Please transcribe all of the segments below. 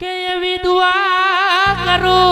કે એવી દુઆ કરું?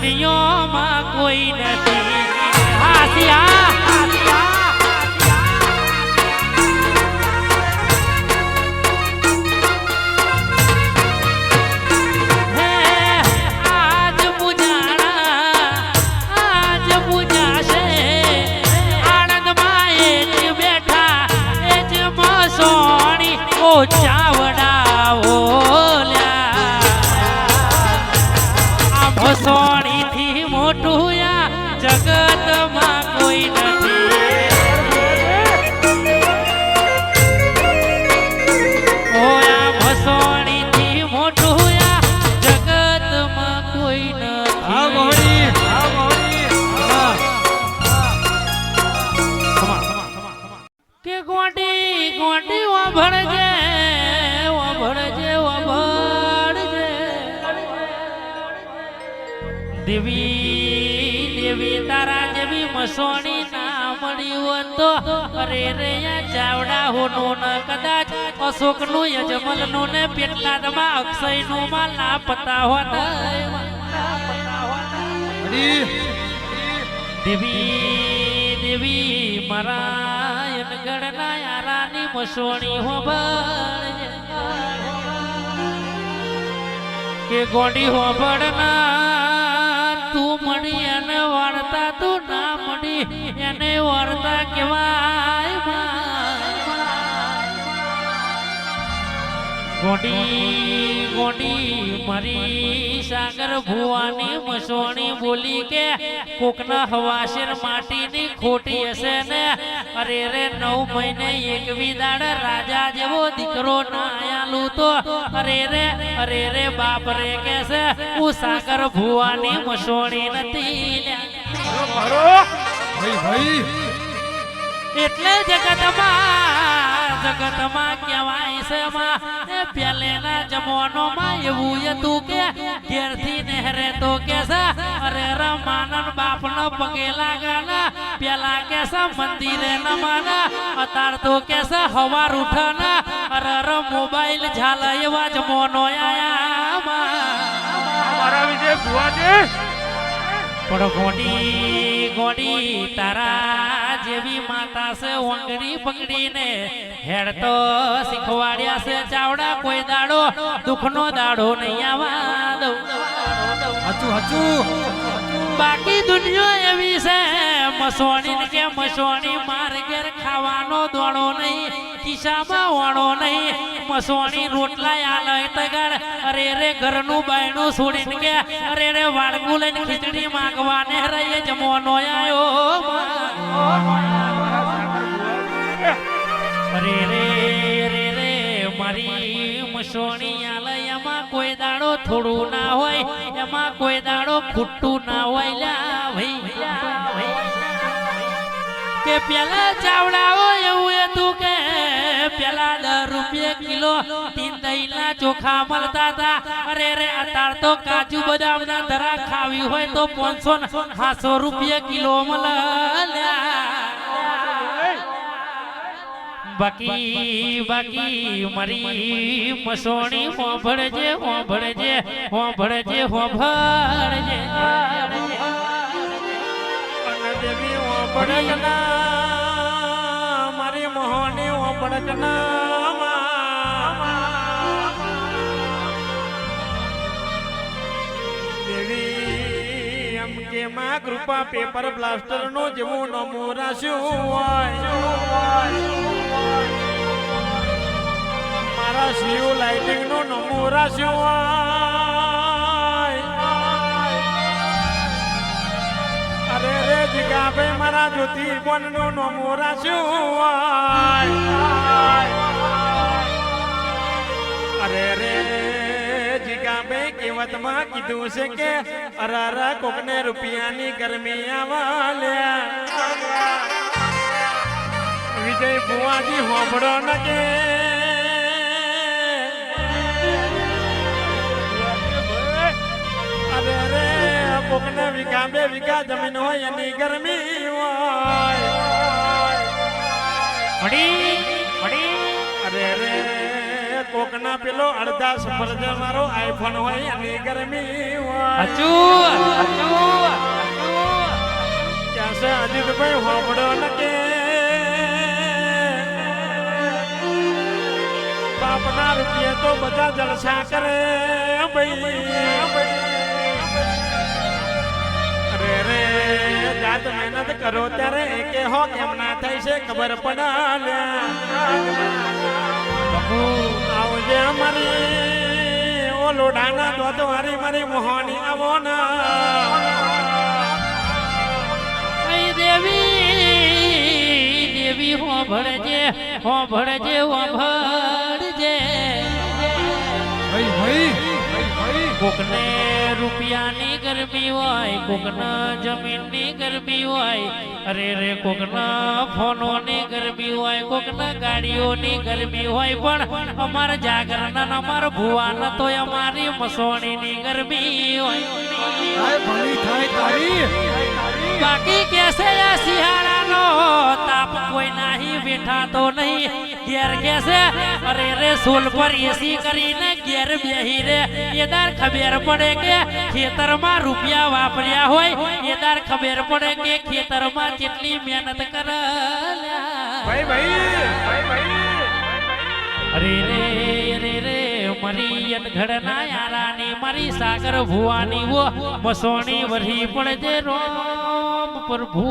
દુનિયામાં કોઈ નથી. હાસિયા હે આજ ગોટી ભણજે ઓ ભણજે દેવી દેવી તારા જેવી મસોણી ના મળી હોત તો અરે રે ચાવડા હોનું ન કદાચ અશોકનું યજમલનું ને પેટલાદમાં અક્ષયનું માં લાપતા હોત. દેવી દેવી મારા યનગઢના યારાની મસોણી હોબળજે કે ગોડી હોબળના તું મળી એને વાળતા, તું ના મળી એને વાળતા કેવાય ગોડી ગોડી મારી, સાગર ભુવાની મસોણી બોલી કે, કોકના હવાશેર માટીની ખોટી હશે ને? અરે રે, નવ મહિને એક વિદાડ રાજા જેવો દીકરો ના આયાલું તો. અરે રે અરે રે, બાપ રે કે છે હું સાગર ભુવાની મસોણી નથી. ભાઈ ભાઈ એટલે જગતમાં જગતમાં કહેવાય છે માં, એ પહેલેના જમાનોમાં એવું હતું કે, ઘેરથી નહેરે તો કે છે, અરે રમાનન બાપનો પગે લાગાના પેલા કે છે, મંદિરે નમાના, અતાર તો કે છે, હવાર ઉઠાના, અરે અરે મોબાઈલ ઝાલ એવા જમાનો આયા મારા વિજય છે પણ ગોડી ગોડી તારા જેવી માતા છે ઓંગડી પકડીને હેડ તો શીખવાડ્યા છે, ચાવડા કોઈ દાડો, દુખનો દાડો નહીં આવવા દઉં. હાચું હાચું. બાકી દુનિયા એવી છે મસોણી કે મસોણી માર ઘેર ખાવાનો દોડો નહીં. ખિસ્સામાં વાળો નહીં. મસવાણી રોટલા આલે તગર અરે રે ઘરનું બાયણું છોડીને કે, અરે રે વાળકું લઈને ખીચડી માંગવાને રહીએ જમવાનો આયો. અરે રે રે રે, મારી મસવાણી આલે એમાં કોઈ દાડો થોડું ના હોય. એમાં કોઈ દાડો ખૂટું ના હોય. લ્યા ભાઈ. કે પેલા ચાવડાઓ એવું હતું કે. પેલા દસ રૂપિયા કિલો તીન દહીંના ચોખા મળતા હતા. અરે રે અત્યાર તો કાજુ બદામ ના ધરા ખાવી હોય તો પાંચસો સાતસો રૂપિયા કિલો મળે. બાકી બાકી, મરી મસોણી હોંભળજે હોંભળજે હોંભળજે હોંભળજે. દેવી ઓપડકના મારી મોહની ઓપડકના દેવી, એમ કે કૃપા પેપર બ્લાસ્ટર નો જેવું નમો રાખ્યું હોય. મારા શિવ લાઇટિંગ નો નમો રાશ્યું હોય. ભાઈ મારા જ્યોતિ કોણ નો નમું હોય. અરે રે કીધું છે કે અરારા કોકને રૂપિયાની ગરમી આવાલ્યા વિજય બુવાજી હોંભળો ન કે કોકને વીઘા બે વીઘા જમીન હોય એની ગરમી હોય. ભણી ભણી અરે રે કોકના પેલો અડધા સફરજન મારો આઈફોન હોય એની ગરમી હોય. અચુ અચુ છે અજીતભાઈ હોંભળો ન કે. બાપના રૂપિયા તો બધા જલસા કરે ભાઈ. જાત મહેનત કરો ત્યારે કે હો કેમ ના થાય છે ખબર પડાલ્યા આવજે અમારી. ઓ લોઢાના દોતો હારી મારી મોહની આવો ના. દેવી દેવી દેવી હોભળજે હો ભણજે હો ભણજે ભાઈ ભાઈ. કોકને રૂપિયાની ગરમી હોય કોકના જમીનની ગરમી હોય અરે રે કોકના ફોનોની ગરમી હોય કોકના ગાડીઓની ગરમી હોય પણ અમાર જાગરના ને અમાર ન તો અમારી મસોણીની ગરમી હોય. થાય થાય તારી. બાકી કેસે શિયાળાનો તાપ કોઈ નાહી બેઠા તો નહીં. ઘેર કેસે અરે રે, સોલ પર એસી કરીને ઘેર બેહી રે. એદાર ખબર પડે કે ખેતરમાં રૂપિયા વાપર્યા હોય. એદાર ખબર પડે કે ખેતરમાં કેટલી મહેનત કરે ભાઈ ભાઈ અરે રે રે રે, મરી ઘડના યારાની મારી સાગર ભુવાની વો. મસોણી વરી પડજે રોમ પ્રભુ